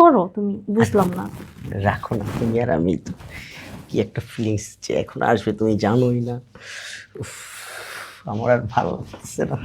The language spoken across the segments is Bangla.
করো? তুমি বুঝলাম না। রাখো না তুমি আর আমি তো কি একটা ফিলিংস যে এখন আসবে তুমি জানোই না। উফ, আমার আর ভালো লাগছে না।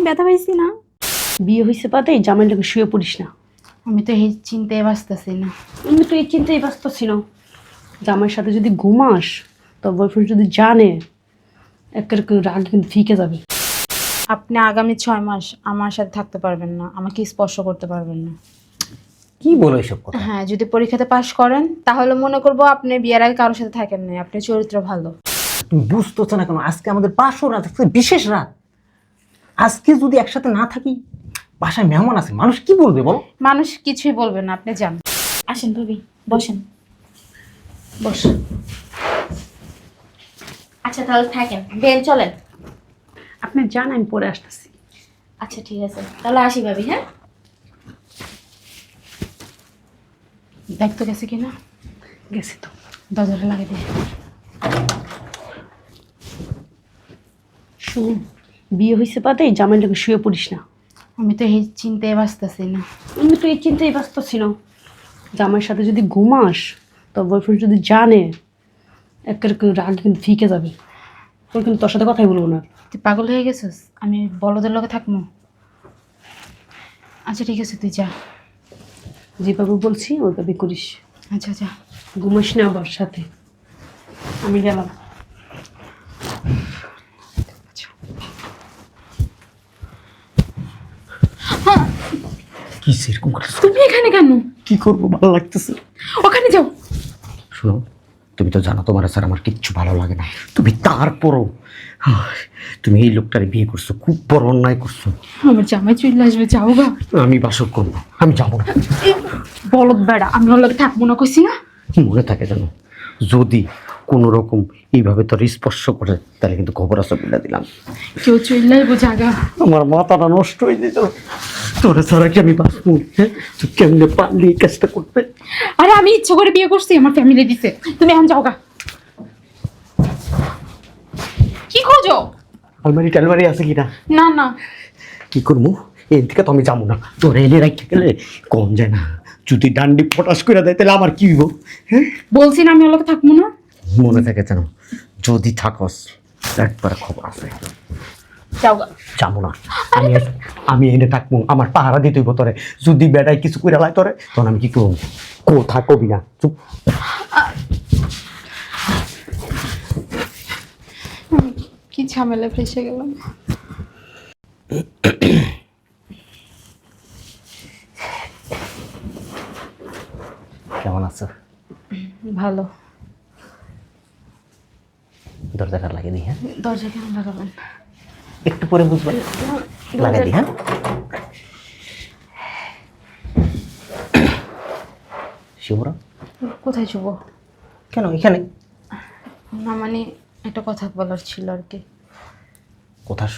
আমি ব্যথা পাইছি না। বিয়ে হয়েছে পাতে জামাইটাকে শুয়ে পড়িস না। আমি তো এই চিন্তায় বাঁচতেছি না। আমি তো এই চিন্তায় ব্যস্ত না। জামাইয়ের সাথে যদি ঘুমাস তোর বয়ফ্রেন্ড যদি জানে একের রাগ কিন্তু ফিকে যাবে। আপনি আগামী ছয় মাস আমার সাথে থাকতে পারবেন না আমাকে স্পর্শ করতে পারবেন না। কি বলো এসব কথা? হ্যাঁ যদি পরীক্ষাতে পাশ করেন তাহলে মনে করব আপনি বিয়ের আগে কারোর সাথে থাকেন না আপনি চরিত্র ভালো। তুমি বুঝতেছো না কেন? আজকে আমাদের পাঁচশো রাত বিশেষ রাত। আজকে যদি একসাথে না থাকি বাসায় মেহমান আছে মানুষ কি বলবে বলো? মানুষ কিছুই বলবে না আপনি যান। আসেন ভাবি বসেন। বস। আচ্ছা তাহলে থাকেন। বেন চলেন। আপনি জান আমি পরে আসতেছি। আচ্ছা ঠিক আছে। তাহলে আসি ভাবি হ্যাঁ? দেখতে গেছে কিনা? গেছে তো। দরজাটা লাগিয়ে দিয়ে শুন। বিয়ে হয়েছে পাতে জামাইটাকে শুয়ে পড়িস না। আমি তো এই চিন্তায় বাঁচতেছি না। আমি তো এই চিন্তায় বাঁচতেছি না। জামাইয়ের সাথে যদি ঘুমাস তোর বয়ফ্রেন্ড যদি জানে একের রাগ কিন্তু ফিকে যাবে। তোর কিন্তু তোর সাথে কথাই বলব না। তুই পাগল হয়ে গেছিস? আমি বলদের লগে থাকব? আচ্ছা ঠিক আছে তুই যা। যেভাবে বলছি ওইভাবে করিস। আচ্ছা আচ্ছা ঘুমাস না আবার সাথে। আমি গেলাম। কি সেরকম করতেছো তুমি এখানে কেন? কি করব? ভালো লাগতেছে। ওখানে যাও। শোনো তুমি তো জানো তোমার স্যার আমার কিচ্ছু ভালো লাগে না। তুমি তারপরও তুমি এই লোকটারে বিয়ে করছ খুব বড় অন্যায় করছ। আমার জামাই চলে আসবে যাও গা। আমি বাসক করব আমি যাব না। বলদ বেড়া আমি ওর লগে থাকব না কইছি না? মনে থাকে জানো যদি কোনো রকম এইভাবে তোর স্পর্শ করে তাহলে কিন্তু খবর বলে দিলাম। কেউ চলে আইবো জাগা আমার মাথাটা নষ্ট হয়ে যেত। তোরা ছাড়া কি আমি বাঁচবো? হ্যাঁ? তুই কেমনে পারলি এই কাজটা করতে? আরে আমি ইচ্ছা করে বিয়ে করছি আমার ফ্যামিলি দিছে। তুমি এখন যাও গা। কি খোঁজো? আলমারি টালমারি আছে কিনা? না না। কি করব? এর থেকে তো আমি যাব না। তোর এনে রাখতে গেলে কম যায় না। যদি ডান্ডি ফটাস করে দেয় তাহলে আমার কি হইব? হ্যাঁ? বলছি না আমি ওর থাকব না। মনে থাকে যেন যদি থাকস একবার খবর আছে। যাব না। আমি আমি এনে থাকব আমার পাহারা দিতে হইব তোরে। যদি বেড়াই কিছু করে লাই তোরে তখন আমি কি করব? কোথা কবি না? চুপ। কি ঝামেলা ফেসে গেলাম কেমন আছো? ভালো। দরজাটা লাগিয়ে দিই হ্যাঁ? দরজা কেন লাগাবেন? একটু পরে বুঝবে। লাগাই দিই হ্যাঁ? শিবরা? কোথায় যাব কেন? এখানে? না মানে একটা কথা বলার ছিল আর কি। কথা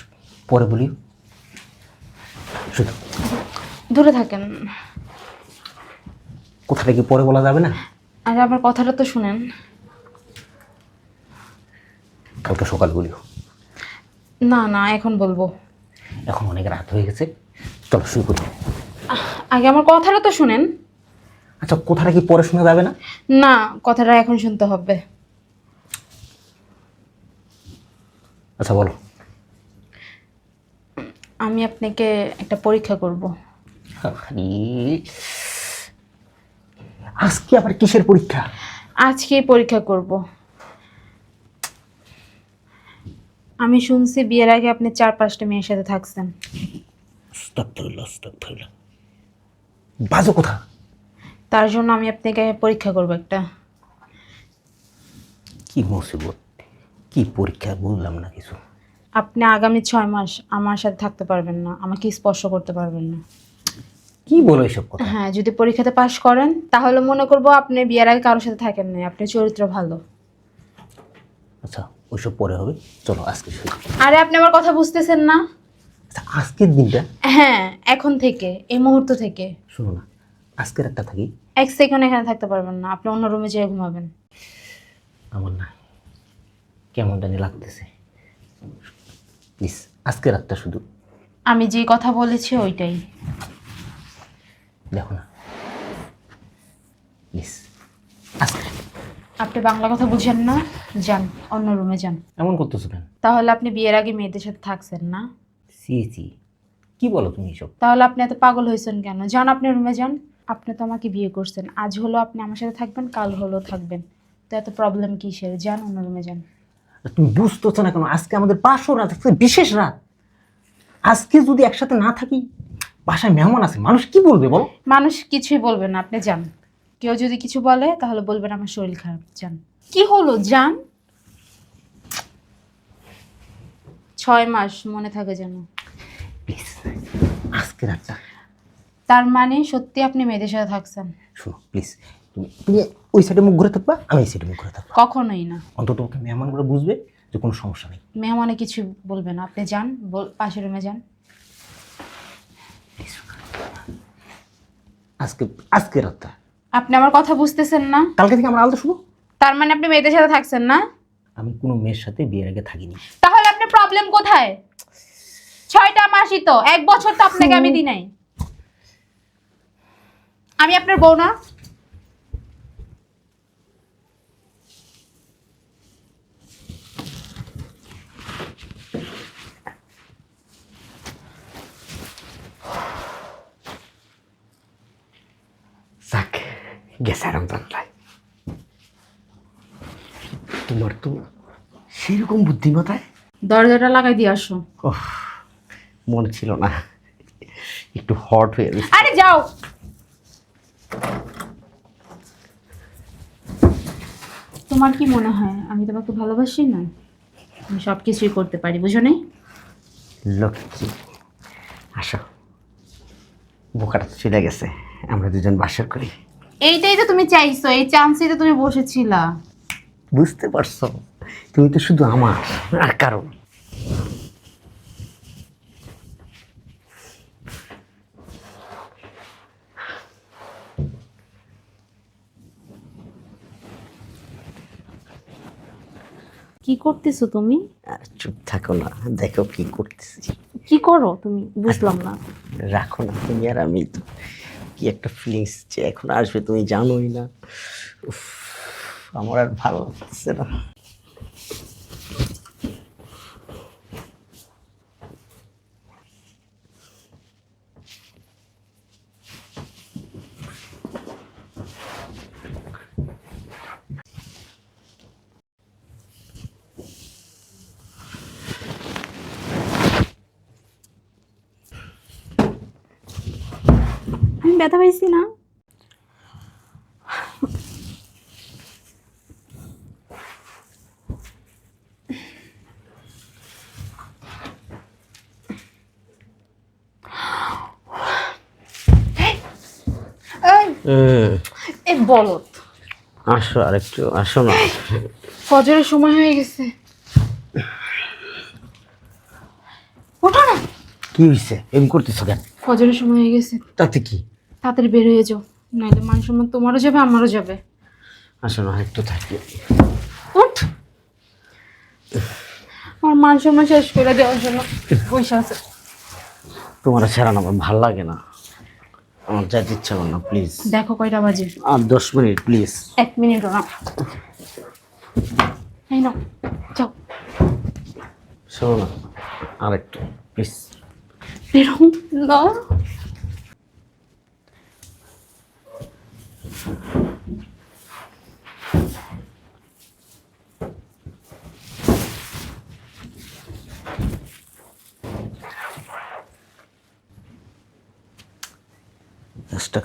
পরে বলি। শুধু। দূরে থাকেন। কথাটা কি পরে বলা যাবে না? আর আমার কথাটা তো শুনেন। কালকে সকাল বলিও। না না এখন বলব। এখন অনেক রাত হয়ে গেছে। চলো শুরু করি আগে আমার কথাটা তো শুনেন। আচ্ছা কথাটা কি পরে শোনা যাবে না? না কথাটা এখন শুনতে হবে। আচ্ছা বলো। আমি আপনাকে একটা পরীক্ষা করব। আরে, আজকে আবার কিসের পরীক্ষা? আজকে পরীক্ষা করব। আমি শুনছি বিয়ের আগে আপনি চার পাঁচটা মেয়ের সাথে থাকছেন। বাজো কথা। তার জন্য আমি আপনাকে পরীক্ষা করব একটা। কি মুসিবত? কি পরীক্ষা? বললাম না কিছু। আপনি আগামী ছয় মাস আমার সাথে থাকতে পারবেন না আমাকে স্পর্শ করতে পারবেন না। কি বলো এসব কথা? হ্যাঁ যদি পরীক্ষাতে পাশ করেন তাহলে মনে করব আপনি বিয়ের আগে কারোর সাথে থাকেন না আপনি চরিত্র ভালো। আচ্ছা। ওইসব পরে হবে। চলো আজকে শুরু আরে আপনি আমার কথা বুঝতেছেন না। আচ্ছা আজকের দিনটা? হ্যাঁ এখন থেকে এই মুহূর্ত থেকে। শোনো না আজকের একটা থাকি। এক সেকেন্ড এখানে থাকতে পারবেন না আপনি অন্য রুমে যেয়ে ঘুমাবেন। আমার না কেমন জানি লাগতেছে। প্লিজ আজকে রাতটা শুধু। আমি যে কথা বলেছি ওইটাই। দেখো না। প্লিজ। আজকে আপনি বাংলা কথা বুঝেন না যান অন্য রুমে যান। এমন করতেছো কেন? তাহলে আপনি বিয়ের আগে মেয়েদের সাথে থাকছেন না। C C. কি বলো তুমি এসব? তাহলে আপনি এত পাগল হয়েছেন কেন? যান আপনি রুমে যান আপনি তো আমাকে বিয়ে করছেন। আজ হলো আপনি আমার সাথে থাকবেন কাল হলো থাকবেন। তো এত প্রবলেম কিসের? যান অন্য রুমে যান। তুমি বুঝতেছো না কেন? আজকে আমাদের পাঁচশো রাত আজকে বিশেষ রাত। আজকে যদি একসাথে না থাকি বাসায় মেহমান আছে মানুষ কি বলবে বলো? মানুষ কিছুই বলবে না আপনি যান। কেউ যদি কিছু বলে তাহলে বলবেন আমার শরীর খারাপ যান কি হলো যান ছয় মাস মনে থাকে যেন। আজকে রাতটা। তার মানে সত্যি আপনি মেয়েদের সাথে থাকছেন? শোনো প্লিজ তুমি তুমি ওই সাইডে মুখ ঘুরে থাকবা আমি এই সাইডে মুখ ঘুরে থাকব। কখনোই না। অন্তত ওকে মেহমানগুলো বুঝবে যে কোনো সমস্যা নেই। মেহমানে কিছু বলবে না। আপনি যান পাশের রুমে যান। আজকে আজকে রাতটা। আপনি আমার কথা বুঝতেছেন না। কালকে থেকে আমরা আলাদা শুভ তার মানে আপনি মেয়েদের সাথে থাকছেন না? আমি কোনো মেয়ের সাথে বিয়ের আগে থাকিনি। তাহলে আপনার প্রবলেম কোথায়? ছয়টা মাসই তো এক বছর তো আপনাকে আমি দিই নাই। আমি আপনার বউ না যাক গেছে আরাম জানলাই তোমার তো সেরকম বুদ্ধিমতায় দরজাটা লাগাই দিয়ে আসো। ওহ মনে ছিল না। একটু হট হয়ে গেছে। আরে যাও। তোমার কি মনে হয় আমি তোমাকে ভালোবাসি না? আমি সব কিছুই করতে পারি বুঝো নেই লক্ষ্মী আসো। বোকাটা তো চলে গেছে। আমরা দুজন বাসর করি। এইটাই তো তুমি চাইছো এই চান্সেই তো তুমি বসেছিলা। বুঝতে পারছ? তুমি তো শুধু আমার আর কারণ কি করতেছো তুমি? আর চুপ থাকো না দেখো কি করতেছি। কি করো তুমি? বুঝলাম না। রাখো না তুমি আর আমি তো। কি একটা ফিলিংস যে এখন আসবে তুমি জানোই না। উফ, আমার আর ভালো লাগছে না। ব্যথা পাইছি না। এই বলত আসো আর একটু আসো না। ফজরের সময় হয়ে গেছে। ওঠো না। কি হয়েছে এম করতেছো কেন? ফজরের সময় হয়ে গেছে। তাতে কি? তাড়াতাড়ি বের হয়ে যাও। নাহলে মান সম্মান তোমারও যাবে আমারও যাবে। আসো না একটু থাকি। উঠ। আমার মান সম্মান শেষ করে দেওয়ার জন্য পয়সা আছে। তোমার ছাড়া না আমার ভালো লাগে না। আমার যাইতে ইচ্ছা করে না প্লিজ দেখো কয়টা বাজে। আর দশ মিনিট প্লিজ এক মিনিটও না। এই নাও যাও। শোনো না আর একটু প্লিজ বেরো না কাজটা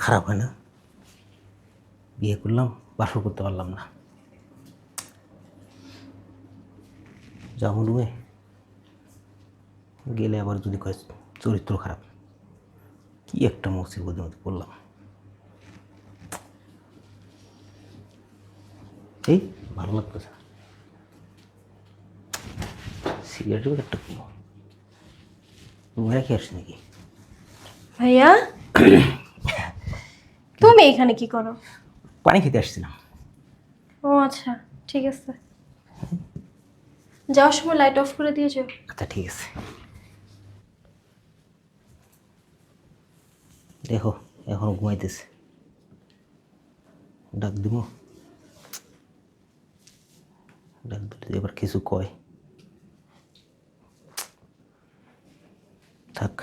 খারাপ হয় না। বিয়ে করলাম, বাসর করতে পারলাম না। যাব রুমে গেলে আবার যদি চরিত্র খারাপ, কি একটা মুসিবতের মধ্যে পড়লাম। এই ভালো লাগতেছে না। সিগারেটের একটা মেরা কি আসছে নাকি? ভাইয়া? তুমি এখানে কি করো? পানি খেতে আসছিলাম। ও আচ্ছা ঠিক আছে। যাওয়ার সময় লাইট অফ করে দিয়েছ আচ্ছা ঠিক আছে। দেখো এখন ঘুমাইতেছে। ডাক দিব। ডাক দিলে এবার কিছু কয় থাক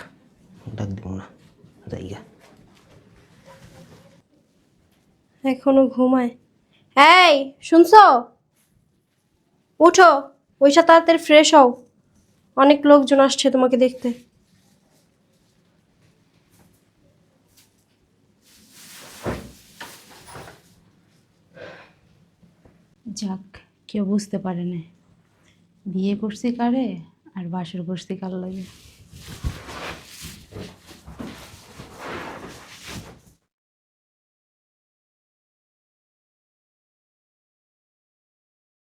ডাক দিব না জায়গা এখনও ঘুমায়। এই, শুনছো? উঠো। ওইসা তাড়াতাড়ি ফ্রেশ হও। অনেক লোকজন আসছে তোমাকে দেখতে। যাক। কেউ বুঝতে পারে না। বিয়ে করছি কারে? আর বাসর করছি কার লাগে?